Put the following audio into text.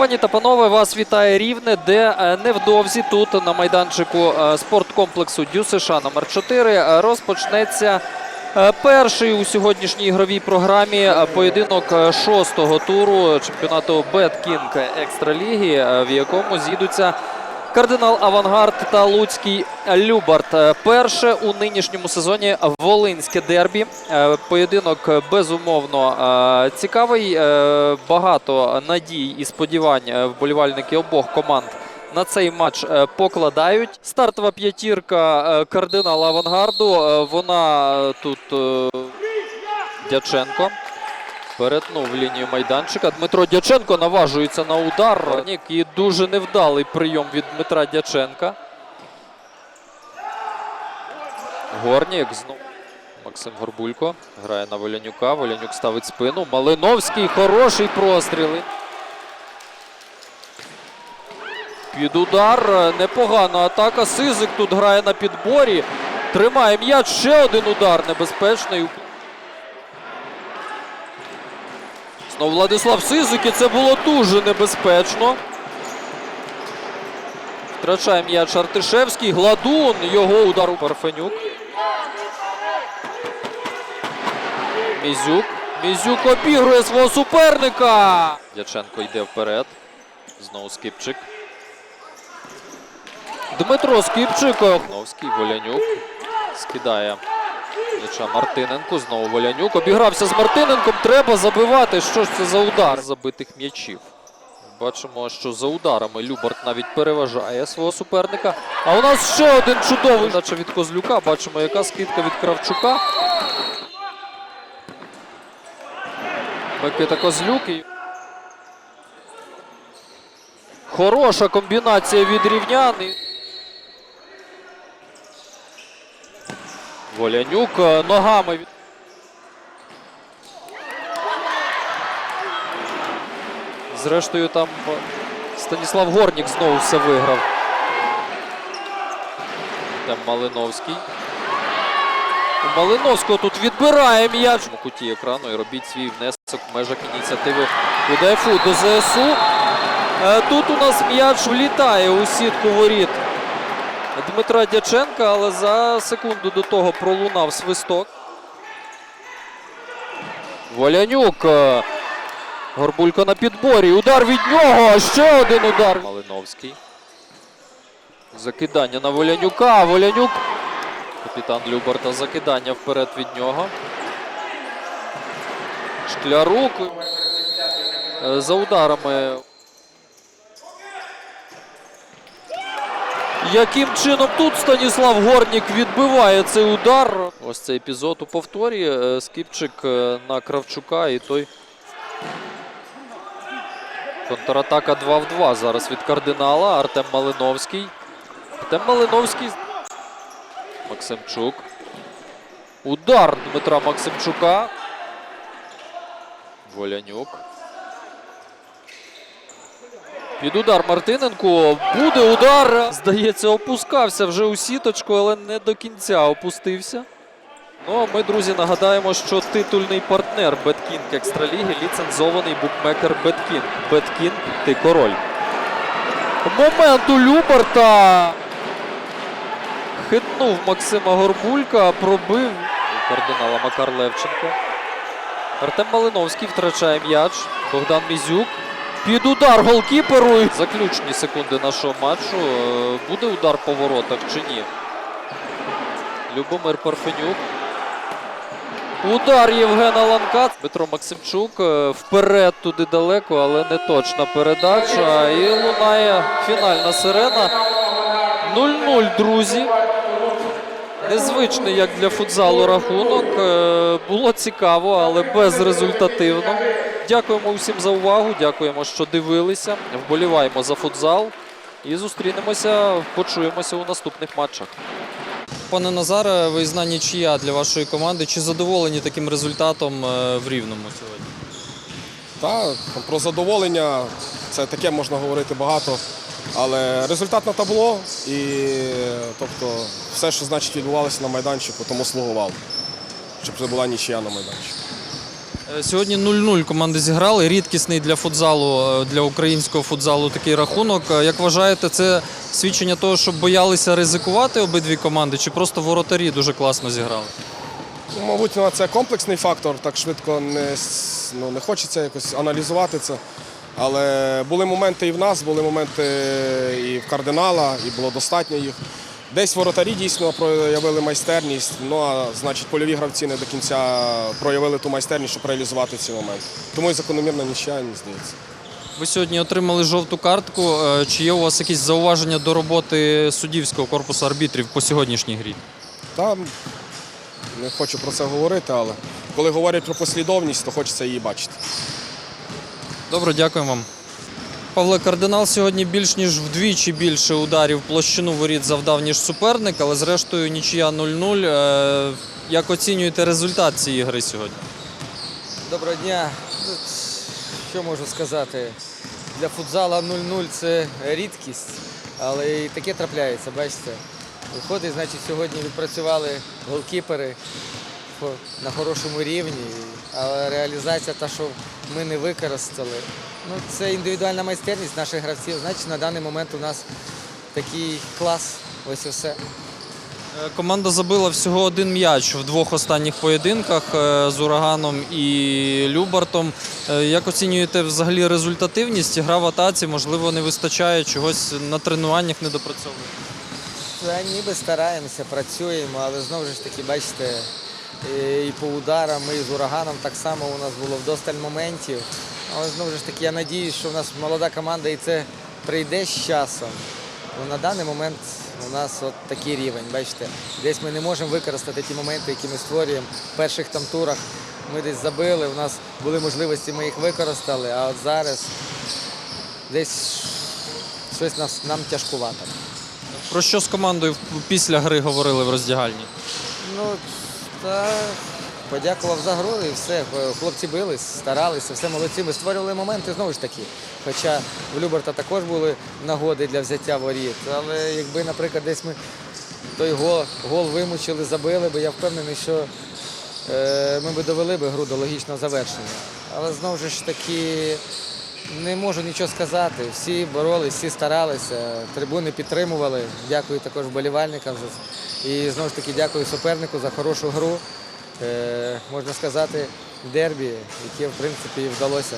Пані та панове, вас вітає Рівне, де е, невдовзі тут на майданчику е, спорткомплексу Дю США номер 4 е, розпочнеться перший у сьогоднішній ігровій програмі поєдинок шостого туру чемпіонату Беткінг Екстраліги, в якому з'їдуться Кардинал Авангард та Луцький Любарт. Е, Перше у нинішньому сезоні Волинське дербі. Е, Поєдинок безумовно е, цікавий. Багато надій і сподівань вболівальники обох команд на цей матч покладають. Стартова п'ятірка кардинала Авангарду. Вона тут Дяченко. Перетнув лінію майданчика. Дмитро Дяченко наважується на удар. І дуже невдалий прийом від Дмитра Дяченка. Горнік знову. Максим Горбулько грає на Волянюка. Волянюк ставить спину. Малиновський хороший простріл. Під удар. Непогана атака. Сизик тут грає на підборі. Тримає м'яч. Ще один удар небезпечний. Знову Владислав Сизик, і це було дуже небезпечно. Втрачає м'яч Артишевський. Гладун. Його удар у Парфенюк. Мізюк. Мізюк обігрує свого суперника. Дяченко йде вперед. Знову Скипчик. Дмитро Скипчик. Новський, Волянюк. Скидає м'яча Мартиненку. Знову Волянюк. Обігрався з Мартиненком. Треба забивати. Що ж це за удар забитих м'ячів? Бачимо, що за ударами Любарт навіть переважає свого суперника. А у нас ще один чудовий наче від Козлюка. Бачимо, яка скидка від Кравчука. Микита Козлюк. Хороша комбінація від рівнян. Волянюк е, ногами. Зрештою, там е, Станіслав Горнік знову все виграв. Там Малиновський. У Малиновського тут відбирає м'яч у куті екрану і робіть свій внесок в межах ініціативи УДФУ до ЗСУ. Е, Тут у нас м'яч влітає у сітку воріт Дмитра Дяченка, але за секунду до того пролунав свисток. Волянюк. е, Горбулько на підборі. Удар від нього. Ще один удар. Малиновський. Закидання на Волянюка. Волянюк. Капітан Любарта. Закидання вперед від нього. Шклярук. Е, За ударами. Яким чином тут Станіслав Горнік відбиває цей удар? Ось цей епізод у повторі. Е, Скіпчик е, на Кравчука і той. Контратака 2 в 2 зараз від кардинала. Артем Малиновський. Артем Малиновський. Максимчук. Удар Дмитра Максимчука. Волянюк. Під удар Мартиненко. Буде удар. Здається, опускався вже у сіточку, але не до кінця опустився. Ну а ми, друзі, нагадаємо, що титульний партнер Беткінг Екстраліги ліцензований букмекер Беткінг. Беткінг ти король. Момент у Любарта. Хитнув Максима Горбулька, пробив у кардинала Макар Левченко. Артем Малиновський втрачає м'яч. Богдан Мізюк. Під удар голкіперу. Заключні секунди нашого матчу. Е, Буде удар по воротах чи ні? Любомир Парфенюк. Удар Євгена Ланка. Дмитро Максимчук е, вперед туди далеко, але не точна передача. І лунає фінальна сирена. 0-0, друзі. Незвичний, як для футзалу, рахунок. Е, Було цікаво, але безрезультативно. Дякуємо усім за увагу. Дякуємо, що дивилися. Вболіваємо за футзал. І зустрінемося, почуємося у наступних матчах. Пане Назаре, виїзна нічия для вашої команди. Чи задоволені таким результатом е, в Рівному сьогодні? Так, про задоволення це таке можна говорити багато. Але результат на табло і тобто, все, що значить відбувалося на майданчику, тому слугувало, щоб це була нічия на майданчику. Е, Сьогодні 0-0 команди зіграли. Рідкісний для футзалу, е, для українського футзалу такий рахунок. Е, Як вважаєте, це свідчення того, що боялися ризикувати обидві команди, чи просто воротарі дуже класно зіграли? Ну, Мабуть, це комплексний фактор, так швидко не, ну, не хочеться якось аналізувати це. Але були моменти і в нас, були моменти і в кардинала, і було достатньо їх. Десь воротарі дійсно проявили майстерність, ну а значить польові гравці не до кінця проявили ту майстерність, щоб реалізувати ці моменти. Тому і закономірна нічия, мені здається. Ви сьогодні отримали жовту картку. Е, Чи є у вас якісь зауваження до роботи суддівського корпусу арбітрів по сьогоднішній грі? Та не хочу про це говорити, але коли говорять про послідовність, то хочеться її бачити. Добре, дякую вам. Павле, кардинал сьогодні більш ніж вдвічі більше ударів площину воріт завдав, ніж суперник, але зрештою нічия 0-0. Е, Як оцінюєте результат цієї гри сьогодні? Доброго дня. Що можу сказати? Для футзала 0-0 це рідкість, але і таке трапляється, бачите. Виходить, значить, сьогодні відпрацювали голкіпери на хорошому рівні, але реалізація та, що ми не використали. Ну, це індивідуальна майстерність наших гравців. Значить, на даний момент у нас такий клас. Ось і все. Е, Команда забила всього один м'яч в двох останніх поєдинках е, з ураганом і Любартом. Е, Як оцінюєте взагалі результативність? Гра в атаці, можливо, не вистачає чогось на тренуваннях не допрацьовує. Ніби стараємося, працюємо, але знову ж таки, бачите, і- і по ударам, і з ураганом так само у нас було вдосталь моментів. Але знову ж таки, я надіюсь, що в нас молода команда і це прийде з часом. На даний момент у нас от такий рівень, бачите. Десь ми не можемо використати ті моменти, які ми створюємо. В перших там турах ми десь забили, у нас були можливості, ми їх використали, а от зараз десь щось нас, нам тяжкувато. Про що з командою після гри говорили в роздягальні? Ну, та подякував за гру і все. Хлопці бились, старалися, все молодці. Ми створювали моменти знову ж таки. Хоча в Люберта також були нагоди для взяття воріт. Але якби, наприклад, десь ми той гол, гол вимучили, забили би, я впевнений, що е, ми би довели би гру до логічного завершення. Але знову ж таки не можу нічого сказати. Всі боролись, всі старалися, трибуни підтримували. Дякую також вболівальникам. І знову ж таки дякую супернику за хорошу гру. Е, можна сказати, дербі, яке в принципі і вдалося